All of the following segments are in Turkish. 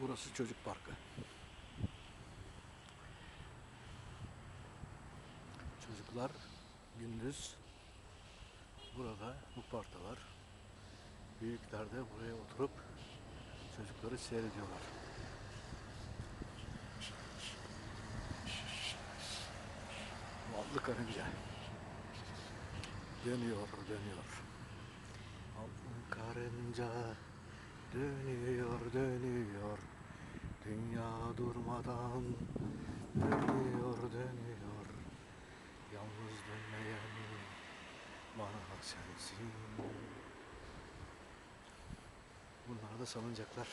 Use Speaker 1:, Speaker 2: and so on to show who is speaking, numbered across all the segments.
Speaker 1: Burası çocuk parkı. Çocuklar gündüz burada bu parktalar. Büyükler de buraya oturup çocukları seyrediyorlar. Ballı karınca dönüyor dönüyor. Ballı karınca dönüyor dönüyor. Dünya durmadan dönüyor dönüyor. Yalnız dönmeyen bana sensin. Bunlar da salıncaklar.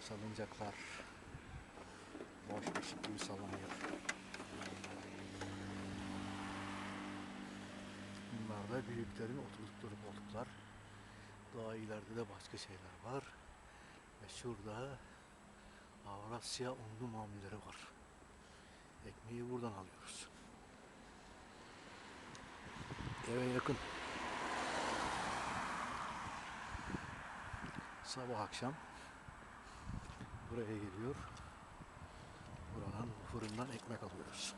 Speaker 1: Salıncaklar. Boş ışık gibi sallanıyor. Bunlar da büyüklerin oturdukları koltuklar. Daha ileride de başka şeyler var. Ve şurada Avrasya unlu mamulleri var. Ekmeği buradan alıyoruz. Eve yakın. Sabah akşam buraya geliyor. Buranın fırından ekmek alıyoruz.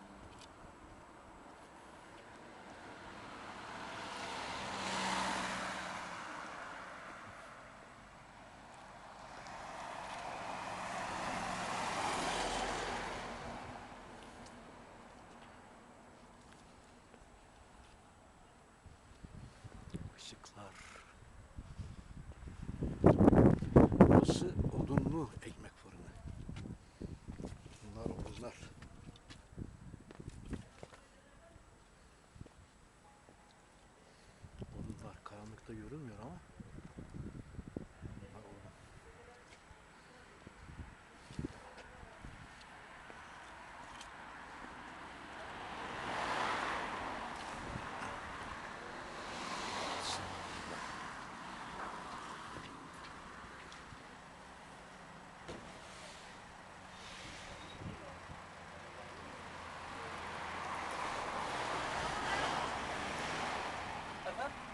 Speaker 1: Işıklar. Burası odunlu ekmek fırını. Bunlar odunlar. Odunlar karanlıkta görünmüyor Huh?